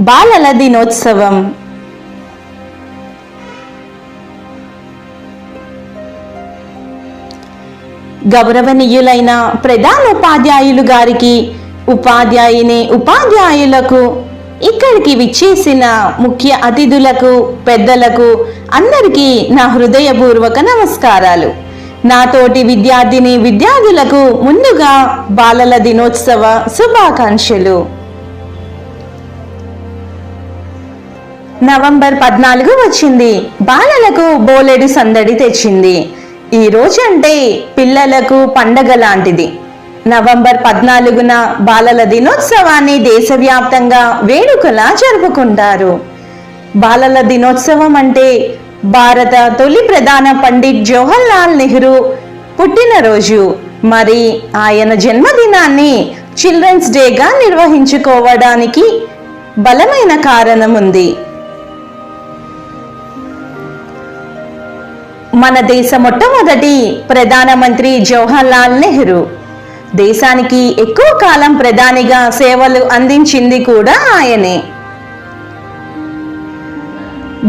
బాలల దినోత్సవం గౌరవనీయులైన ప్రధానోపాధ్యాయులు గారికి ఉపాధ్యాయుని ఉపాధ్యాయులకు ఇక్కడికి విచ్చేసిన ముఖ్య అతిథులకు పెద్దలకు అందరికీ నా హృదయపూర్వక నమస్కారాలు. నాతోటి విద్యార్థిని విద్యార్థులకు ముందుగా బాలల దినోత్సవ శుభాకాంక్షలు. నవంబర్ పద్నాలుగు వచ్చింది. బాలలకు బోలెడు సందడి తెచ్చింది. ఈ రోజు అంటే పిల్లలకు పండగ లాంటిది. నవంబర్ పద్నాలుగున బాలల దినోత్సవాన్ని దేశవ్యాప్తంగా వేడుకలా జరుపుకుంటారు. బాలల దినోత్సవం అంటే భారత తొలి ప్రధాన పండిట్ జవహర్లాల్ నెహ్రూ పుట్టినరోజు. మరి ఆయన జన్మదినాన్ని చిల్డ్రన్స్ డేగా నిర్వహించుకోవడానికి బలమైన కారణం ఉంది మన దేశ మొట్టమొదటి ప్రధానమంత్రి జవహర్లాల్ నెహ్రూ. దేశానికి ఎక్కువ కాలం ప్రధానిగా సేవలు అందించింది కూడా ఆయనే.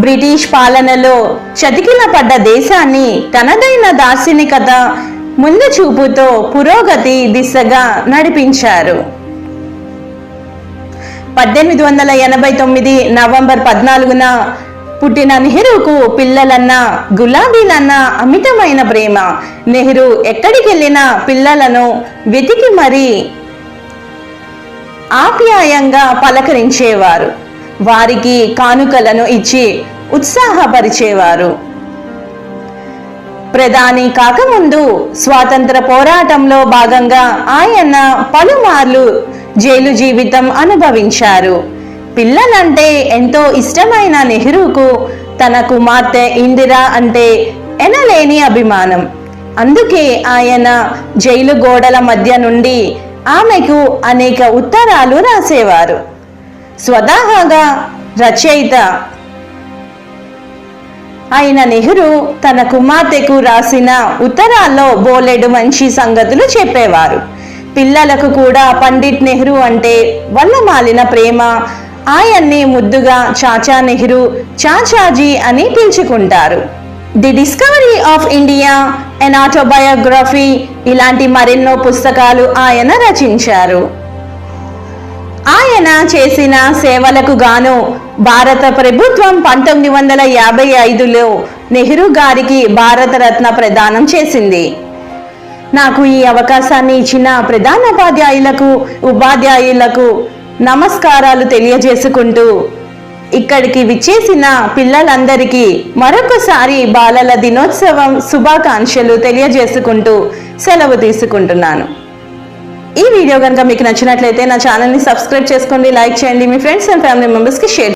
బ్రిటిష్ పాలనలో చతికిల పడ్డ దేశాన్ని తనదైన దార్శనికత ముందు చూపుతో పురోగతి దిశగా నడిపించారు. పద్దెనిమిది వందల ఎనభై తొమ్మిది నవంబర్ పద్నాలుగున పుట్టిన నెహ్రూకు పిల్లలన్న గులాబీలన్న అమితమైన ప్రేమ. నెహ్రూ ఎక్కడికి వెళ్ళినా పిల్లలను వెతికి మరీ ఆప్యాయంగా పలకరించేవారు. వారికి కానుకలను ఇచ్చి ఉత్సాహపరిచేవారు. ప్రధాని కాకముందు స్వాతంత్ర పోరాటంలో భాగంగా ఆయన పలుమార్లు జైలు జీవితం అనుభవించారు. పిల్లలంటే ఎంతో ఇష్టమైన నెహ్రూకు తన కుమార్తె ఇందిరా అంటే ఎనలేని అభిమానం. అందుకే ఆయన జైలు గోడల మధ్య నుండి ఆమెకు అనేక ఉత్తరాలు రాసేవారు. స్వతహాగా రచయిత అయిన నెహ్రూ తన కుమార్తెకు రాసిన ఉత్తరాల్లో బోలెడు మంచి సంగతులు చెప్పేవారు. పిల్లలకు కూడా పండిట్ నెహ్రూ అంటే వల్లమాలిన ప్రేమ ఆయన్ని ముద్దుగా చాచా నెహ్రూ చాచాజీ అని పిలుచుకుంటారు. The discovery of India an autobiography ఇలాంటి మరెన్నో పుస్తకాలు ఆయన రచించారు. ఆయన చేసిన సేవలకు గాను భారత ప్రభుత్వం పంతొమ్మిది వందల యాభై ఐదులో నెహ్రూ గారికి భారతరత్న ప్రదానం చేసింది. నాకు ఈ అవకాశాన్ని ఇచ్చిన ప్రధానోపాధ్యాయులకు ఉపాధ్యాయులకు నమస్కారాలు తెలియజేసుకుంటూ ఇక్కడికి విచ్చేసిన పిల్లలందరికీ మరొకసారి బాలల దినోత్సవం శుభాకాంక్షలు తెలియజేసుకుంటూ సెలవు తీసుకుంటున్నాను. ఈ వీడియో కనుక మీకు నచ్చినట్లయితే నా ఛానల్ని సబ్స్క్రైబ్ చేసుకోండి లైక్ చేయండి మీ ఫ్రెండ్స్ అండ్ ఫ్యామిలీ మెంబర్స్కి షేర్